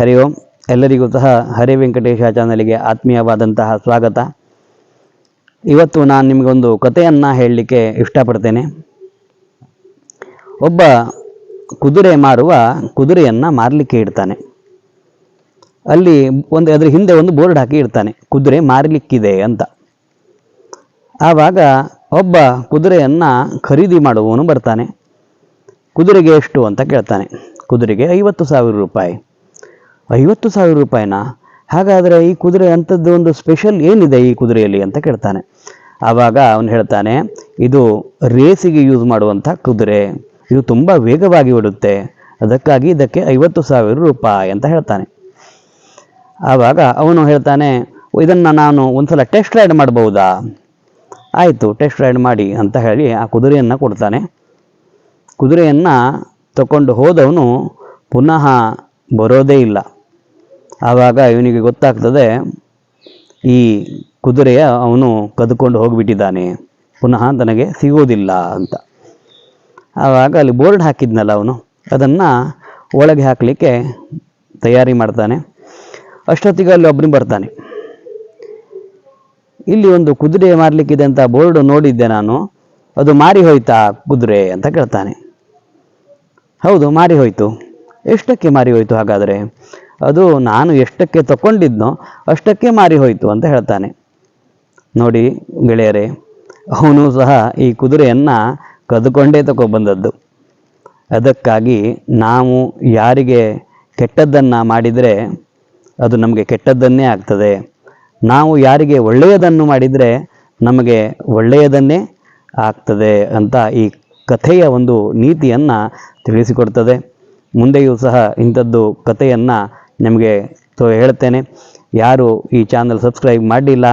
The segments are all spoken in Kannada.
ಹರಿ ಓಂ. ಎಲ್ಲರಿಗೂ ಸಹ ಹರಿ ವೆಂಕಟೇಶ ಚಾನಲ್ಗೆ ಆತ್ಮೀಯವಾದಂತಹ ಸ್ವಾಗತ. ಇವತ್ತು ನಾನು ನಿಮಗೊಂದು ಕಥೆಯನ್ನು ಹೇಳಲಿಕ್ಕೆ ಇಷ್ಟಪಡ್ತೇನೆ. ಒಬ್ಬ ಕುದುರೆ ಮಾರುವ ಕುದುರೆಯನ್ನು ಮಾರಲಿಕ್ಕೆ ಇಡ್ತಾನೆ. ಅಲ್ಲಿ ಒಂದು ಅದರ ಹಿಂದೆ ಒಂದು ಬೋರ್ಡ್ ಹಾಕಿ ಇಡ್ತಾನೆ, ಕುದುರೆ ಮಾರಲಿಕ್ಕಿದೆ ಅಂತ. ಆವಾಗ ಒಬ್ಬ ಕುದುರೆಯನ್ನು ಖರೀದಿ ಮಾಡುವವನು ಬರ್ತಾನೆ. ಕುದುರೆಗೆ ಎಷ್ಟು? ಅಂತ ಕೇಳ್ತಾನೆ. ಕುದುರೆಗೆ ಐವತ್ತು ಸಾವಿರ ರೂಪಾಯಿ. ಐವತ್ತು ಸಾವಿರ ರೂಪಾಯಿನ? ಹಾಗಾದರೆ ಈ ಕುದುರೆ ಅಂಥದ್ದು ಒಂದು ಸ್ಪೆಷಲ್ ಏನಿದೆ ಈ ಕುದುರೆಯಲ್ಲಿ ಅಂತ ಕೇಳ್ತಾನೆ. ಆವಾಗ ಅವನು ಹೇಳ್ತಾನೆ, ಇದು ರೇಸಿಗೆ ಯೂಸ್ ಮಾಡುವಂಥ ಕುದುರೆ. ಇದು ತುಂಬ ವೇಗವಾಗಿ ಓಡುತ್ತೆ. ಅದಕ್ಕಾಗಿ ಇದಕ್ಕೆ ಐವತ್ತು ಸಾವಿರ ರೂಪಾಯಿ ಅಂತ ಹೇಳ್ತಾನೆ. ಆವಾಗ ಅವನು ಹೇಳ್ತಾನೆ, ಇದನ್ನು ನಾನು ಒಂದ್ಸಲ ಟೆಸ್ಟ್ ರೈಡ್ ಮಾಡಬಹುದಾ? ಆಯಿತು ಟೆಸ್ಟ್ ರೈಡ್ ಮಾಡಿ ಅಂತ ಹೇಳಿ ಆ ಕುದುರೆಯನ್ನು ಕೊಡ್ತಾನೆ. ಕುದುರೆಯನ್ನು ತಗೊಂಡು ಹೋದವನು ಪುನಃ ಬರೋದೇ ಇಲ್ಲ. ಆವಾಗ ಇವನಿಗೆ ಗೊತ್ತಾಗ್ತದೆ, ಈ ಕುದುರೆಯ ಅವನು ಕದ್ಕೊಂಡು ಹೋಗಿಬಿಟ್ಟಿದ್ದಾನೆ, ಪುನಃ ತನಗೆ ಸಿಗೋದಿಲ್ಲ ಅಂತ. ಆವಾಗ ಅಲ್ಲಿ ಬೋರ್ಡ್ ಹಾಕಿದ್ನಲ್ಲ ಅವನು, ಅದನ್ನು ಒಳಗೆ ಹಾಕಲಿಕ್ಕೆ ತಯಾರಿ ಮಾಡ್ತಾನೆ. ಅಷ್ಟೊತ್ತಿಗೆ ಅಲ್ಲಿ ಒಬ್ಬನು ಬರ್ತಾನೆ. ಇಲ್ಲಿ ಒಂದು ಕುದುರೆ ಮಾರಲಿಕ್ಕಿದೆ ಅಂತ ಬೋರ್ಡ್ ನೋಡಿದ್ದೆ ನಾನು, ಅದು ಮಾರಿ ಹೋಯ್ತಾ ಕುದುರೆ ಅಂತ ಕೇಳ್ತಾನೆ. ಹೌದು, ಮಾರಿ ಹೋಯ್ತು. ಎಷ್ಟಕ್ಕೆ ಮಾರಿ ಹೋಯ್ತು ಹಾಗಾದರೆ? ಅದು ನಾನು ಎಷ್ಟಕ್ಕೆ ತಗೊಂಡಿದ್ನೋ ಅಷ್ಟಕ್ಕೆ ಮಾರಿ ಹೋಯಿತು ಅಂತ ಹೇಳ್ತಾನೆ. ನೋಡಿ ಗೆಳೆಯರೇ, ಅವನು ಸಹ ಈ ಕುದುರೆಯನ್ನು ಕದ್ಕೊಂಡೇ ತಗೊಬಂದದ್ದು ಅದಕ್ಕಾಗಿ ನಾವು ಯಾರಿಗೆ ಕೆಟ್ಟದ್ದನ್ನು ಮಾಡಿದರೆ ಅದು ನಮಗೆ ಕೆಟ್ಟದ್ದನ್ನೇ ಆಗ್ತದೆ. ನಾವು ಯಾರಿಗೆ ಒಳ್ಳೆಯದನ್ನು ಮಾಡಿದರೆ ನಮಗೆ ಒಳ್ಳೆಯದನ್ನೇ ಆಗ್ತದೆ ಅಂತ ಈ ಕಥೆಯ ಒಂದು ನೀತಿಯನ್ನು ತಿಳಿಸಿಕೊಡ್ತದೆ. ಮುಂದೆಯೂ ಸಹ ಇಂಥದ್ದು ಕಥೆಯನ್ನು ನಿಮಗೆ ತೋ ಹೇಳ್ತೇನೆ. ಯಾರು ಈ ಚಾನಲ್ ಸಬ್ಸ್ಕ್ರೈಬ್ ಮಾಡಲಿಲ್ಲ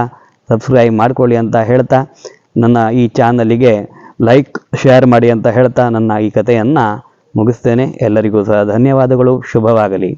ಸಬ್ಸ್ಕ್ರೈಬ್ ಮಾಡ್ಕೊಳ್ಳಿ ಅಂತ ಹೇಳ್ತಾ, ನನ್ನ ಈ ಚಾನಲಿಗೆ ಲೈಕ್ ಶೇರ್ ಮಾಡಿ ಅಂತ ಹೇಳ್ತಾ ನನ್ನ ಈ ಕಥೆಯನ್ನು ಮುಗಿಸ್ತೇನೆ. ಎಲ್ಲರಿಗೂ ಸಹ ಧನ್ಯವಾದಗಳು, ಶುಭವಾಗಲಿ.